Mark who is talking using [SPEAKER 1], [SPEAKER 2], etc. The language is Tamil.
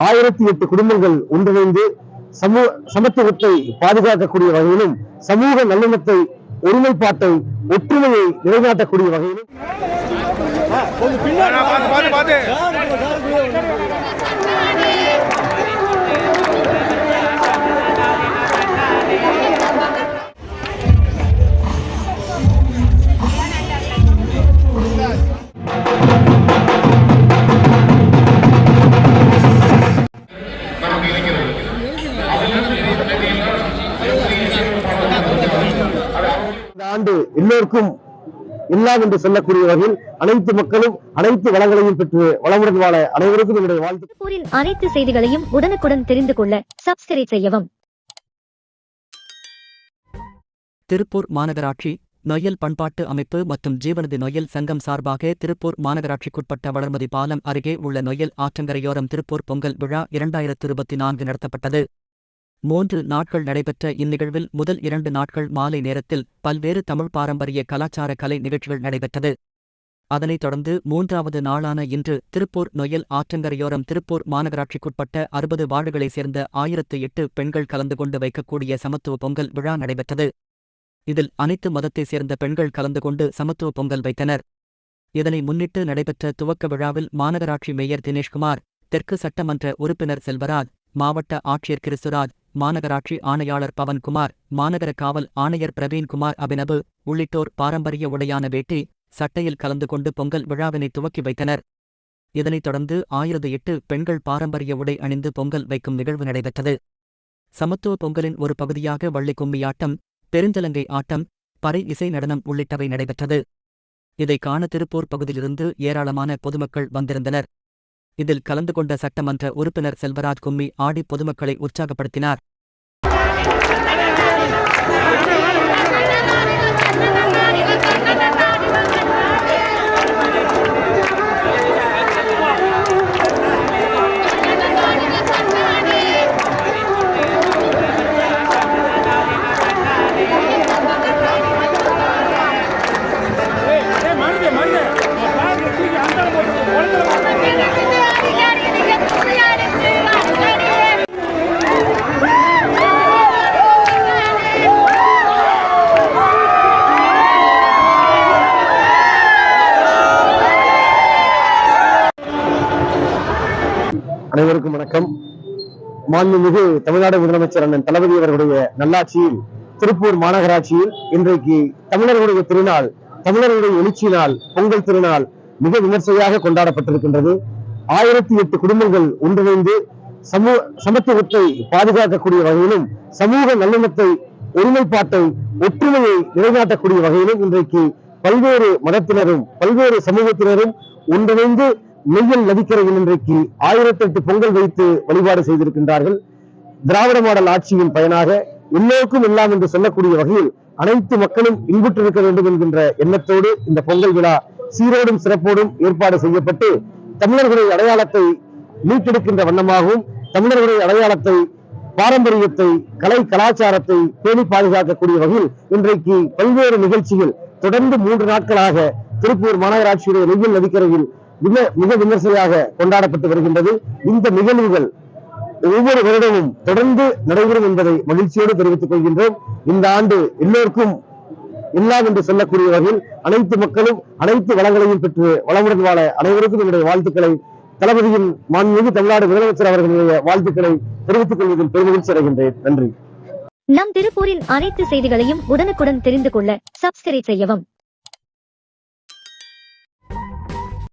[SPEAKER 1] ஆயிரத்தி எட்டு குடும்பங்கள் ஒன்றிணைந்து சமூக சமத்துவத்தை பாதுகாக்கக்கூடிய வகையிலும் சமூக நல்லெண்ணத்தை ஒருமைப்பாட்டை ஒற்றுமையை நிலைநாட்டக்கூடிய வகையிலும். இந்த ஆண்டு எல்லோருக்கும் எல்லாம் என்று சொல்லக்கூடிய வகையில் அனைத்து மக்களும் அனைத்து வளங்களையும் பெற்று வளமுடன் வாழ அனைவருக்கும் என்னுடைய வாழ்த்து.
[SPEAKER 2] அனைத்து செய்திகளையும் உடனுக்குடன் தெரிந்து கொள்ள சப்ஸ்கிரைப் செய்யவும்.
[SPEAKER 3] திருப்பூர் மாநகராட்சி நொய்யல் பண்பாட்டு அமைப்பு மற்றும் ஜீவனதி நொய்யல் சங்கம் சார்பாக திருப்பூர் மாநகராட்சிக்குட்பட்ட வளர்மதி பாலம் அருகே உள்ள நொய்யல் ஆற்றங்கரையோரம் திருப்பூர் பொங்கல் விழா இரண்டாயிரத்து இருபத்தி நான்கு நடத்தப்பட்டது. மூன்று நாட்கள் நடைபெற்ற இந்நிகழ்வில் முதல் இரண்டு நாட்கள் மாலை நேரத்தில் பல்வேறு தமிழ் பாரம்பரிய கலாச்சார கலை நிகழ்ச்சிகள் நடைபெற்றது. அதனைத் தொடர்ந்து மூன்றாவது நாளான இன்று திருப்பூர் நொயல் ஆற்றங்கரையோரம் திருப்பூர் மாநகராட்சிக்குட்பட்ட அறுபது வார்டுகளைச் சேர்ந்த ஆயிரத்து எட்டு பெண்கள் கலந்து கொண்டு வைக்கக்கூடிய சமத்துவ பொங்கல் விழா நடைபெற்றது. இதில் அனைத்து மதத்தைச் சேர்ந்த பெண்கள் கலந்து கொண்டு சமத்துவ பொங்கல் வைத்தனர். இதனை முன்னிட்டு நடைபெற்ற துவக்க விழாவில் மாநகராட்சி மேயர் தினேஷ்குமார் தெற்கு சட்டமன்ற உறுப்பினர் செல்வராஜ் மாவட்ட ஆட்சியர் கிறிஸ்துராஜ் மாநகராட்சி ஆணையாளர் பவன்குமார் மாநகர காவல் ஆணையர் பிரவீன்குமார் அபினபு உள்ளிட்டோர் பாரம்பரிய உடையான வேட்டி சட்டையில் கலந்து கொண்டு பொங்கல் விழாவினை துவக்கி வைத்தனர். இதனைத் தொடர்ந்து ஆயிரத்து எட்டு பெண்கள் பாரம்பரிய உடை அணிந்து பொங்கல் வைக்கும் நிகழ்வு நடைபெற்றது. சமத்துவ பொங்கலின் ஒரு பகுதியாக வள்ளி கும்மியாட்டம் பெருஞ்சலங்கை ஆட்டம் பறை இசை நடனம் உள்ளிட்டவை நடைபெற்றது. இதை காண திருப்பூர் பகுதியிலிருந்து ஏராளமான பொதுமக்கள் வந்திருந்தனர். இதில் கலந்து கொண்ட சட்டமன்ற உறுப்பினர் செல்வராஜ் கும்மி ஆடி பொதுமக்களை உற்சாகப்படுத்தினார்.
[SPEAKER 1] அனைவருக்கும் வணக்கம். மாண்புமிகு தமிழ்நாடு முதலமைச்சர் அண்ணன் தளபதி அவர்களுடைய நல்லாட்சியில் திருப்பூர் மாநகராட்சியில் இன்றைக்கு தமிழர்களுடைய திருநாள் தமிழர்களுடைய எழுச்சி நாள் பொங்கல் திருநாள் மிக விமர்சையாக கொண்டாடப்பட்டிருக்கின்றது. ஆயிரத்தி எட்டு குடும்பங்கள் ஒன்றிணைந்து சமூக சமத்துவத்தை பாதுகாக்கக்கூடிய வகையிலும் சமூக நல்லிணத்தை ஒருமைப்பாட்டை ஒற்றுமையை நிலைநாட்டக்கூடிய வகையிலும் இன்றைக்கு பல்வேறு மதத்தினரும் பல்வேறு சமூகத்தினரும் ஒன்றிணைந்து நெய்யல் நதிக்கரையில் இன்றைக்கு ஆயிரத்தி எட்டு பொங்கல் வைத்து வழிபாடு செய்திருக்கின்றார்கள். திராவிட மாடல் ஆட்சியின் பயனாக எல்லோருக்கும் எல்லாம் என்று சொல்லக்கூடிய வகையில் அனைத்து மக்களும் இன்புற்றிருக்க வேண்டும் என்கின்ற எண்ணத்தோடு இந்த பொங்கல் விழா சீரோடும் சிறப்போடும் ஏற்பாடு செய்யப்பட்டு தமிழர்களுடைய அடையாளத்தை மீட்டெடுக்கின்ற வண்ணமாகவும் தமிழர்களுடைய அடையாளத்தை பாரம்பரியத்தை கலை கலாச்சாரத்தை பேணி பாதுகாக்கக்கூடிய வகையில் இன்றைக்கு பல்வேறு நிகழ்ச்சிகள் தொடர்ந்து மூன்று நாட்களாக திருப்பூர் மாநகராட்சியுடைய நெய்யல் நதிக்கரையில் மிக மிக விமர்சையாக கொண்டாடப்பட்டு வருகின்றது. இந்த நிகழ்வுகள் ஒவ்வொரு வருடமும் தொடர்ந்து நடைபெறும் என்பதை மகிழ்ச்சியோடு தெரிவித்துக் கொள்கின்றோம். இந்த ஆண்டு எல்லோருக்கும் எல்லாம் என்று சொல்லக்கூடிய வகையில் அனைத்து மக்களும் அனைத்து வளங்களையும் பெற்று வளமுடன் வாழ அனைவருக்கும் என்னுடைய வாழ்த்துக்களை தளபதியின் மாண்புமிகு தமிழ்நாடு முதலமைச்சர் அவர்களுடைய வாழ்த்துக்களை தெரிவித்துக் கொள்வதில் பெருமகிழ்ச்சி அடைகின்றேன். நன்றி.
[SPEAKER 2] நம் திருப்பூரின் அனைத்து செய்திகளையும் உடனுக்குடன் தெரிந்து கொள்ள சப்ஸ்கிரைப் செய்யவும்.